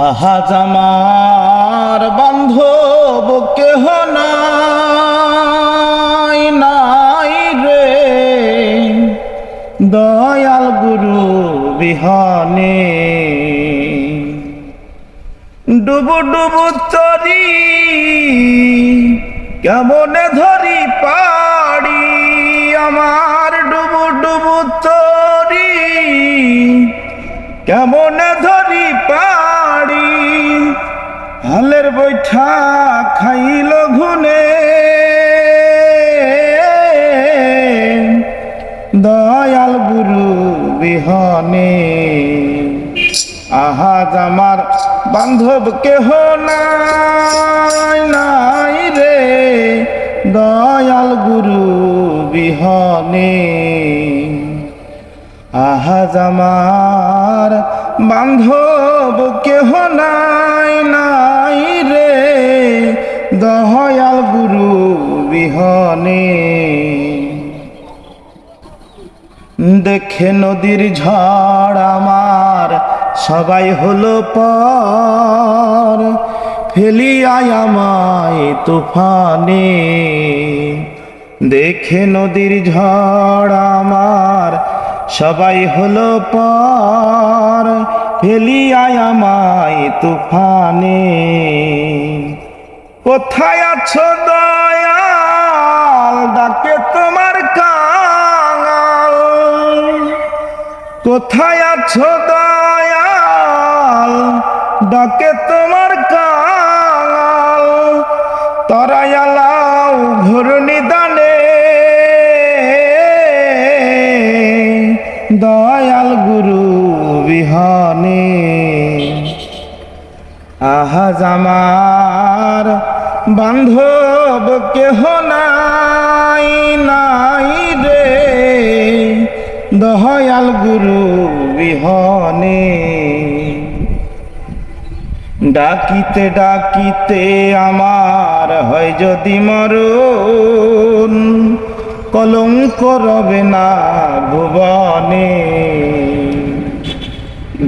আহা জামার বান্ধব কেহ নাই নাই রে। দয়াল গুরু বিহনে। ডুবু ডুবু তরি কেমনে ধরি পাড়ি? আমার ডুবু ডুবু তরি কেমনে ধরি পাড়ি হালের বৈঠা খাইল ঘুনে। দয়াল গুরু বিহনে। আহাজ আমার বান্ধব কেহ নাই রে। দয়াল গুরু বিহনে। আহাজ আমার বান্ধব কেহ নাই নাই রে। দয়াল গুরু বিহনে। দেখে নদীর ঝড় আমার সবাই হলো পর ফেলিয়ায় আমায় তুফানে। দেখে নদীর ঝড় আমার সবাই হলো পর, ফেলিয়ায় আমায় তুফানে। কোথায় আছো দয়াল? ডাকে তোমার কাঙাল। কোথায় আছো দয়াল? ডাকে তোমার কাঙাল। তরায়ালাও দয়াল গুরু বিহনে। আহাজ আমার বান্ধব কেহ নাই নাই রে। দয়াল গুরু বিহনে। ডাকিতে ডাকিতে আমার হয় যদি মরণ। কলঙ্ক রবে না ভুবনে।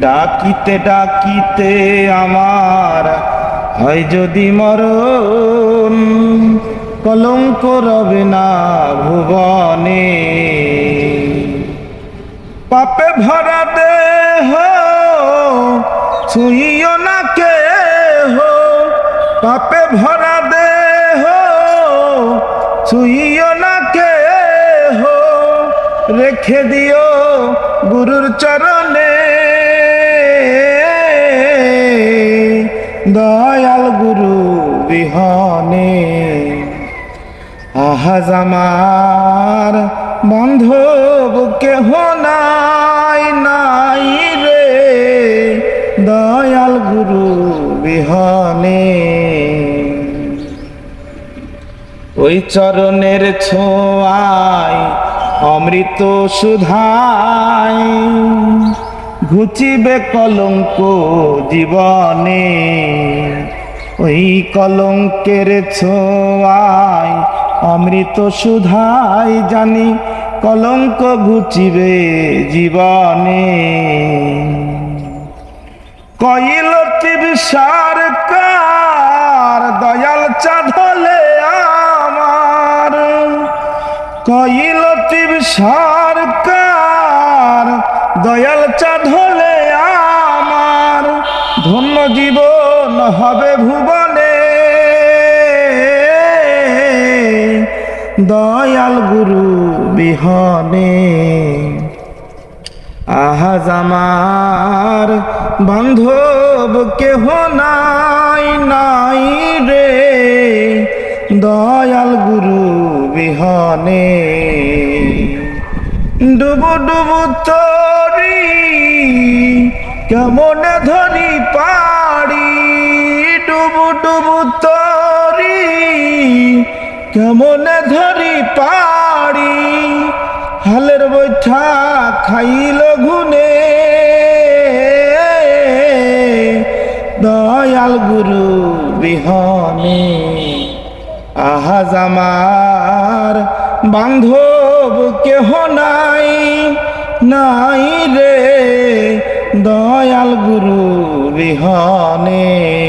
ডাকিতে ডাকিতে আমার হয় যদি মরণ, কলঙ্ক রবে না ভুবনে। পাপে ভরা দেহ ছুঁইও না কে হো পাপে ভরা দেহ হো রেখে দিও গুরুর চরণে। দয়াল গুরু বিহনে। আহাজ আমার বান্ধব কেহ নাই নাই রে। দয়াল গুরু বিহনে। ওই চরণের ছোঁয়ায় অমৃত সুধায় ঘুচিবে কলঙ্ক জীবনে। ওই কলঙ্কের ছোঁয়ায় অমৃত সুধায় জানি কলঙ্ক ঘুচিবে জীবনে। কইল সরকার দয়াল সরকার দয়াল চাঁদলে আমার ধন্য জীবন হবে ভুবনে। দয়াল গুরু বিহনে। আহাজ আমার বান্ধব কেহ নাই নাই রে। দয়াল গুরু বিহনে। ডুবু ডুবু তরি, কেমনে ধরি পাড়ি? ডুবু ডুবু তরি, কেমনে ধরি পাড়ি? হালের বৈঠা খাইল ঘুনে। দয়াল গুরু বিহনে আহাজ আমার বান্ধব কেহ নাই নাই রে দয়াল গুরু বিহনে।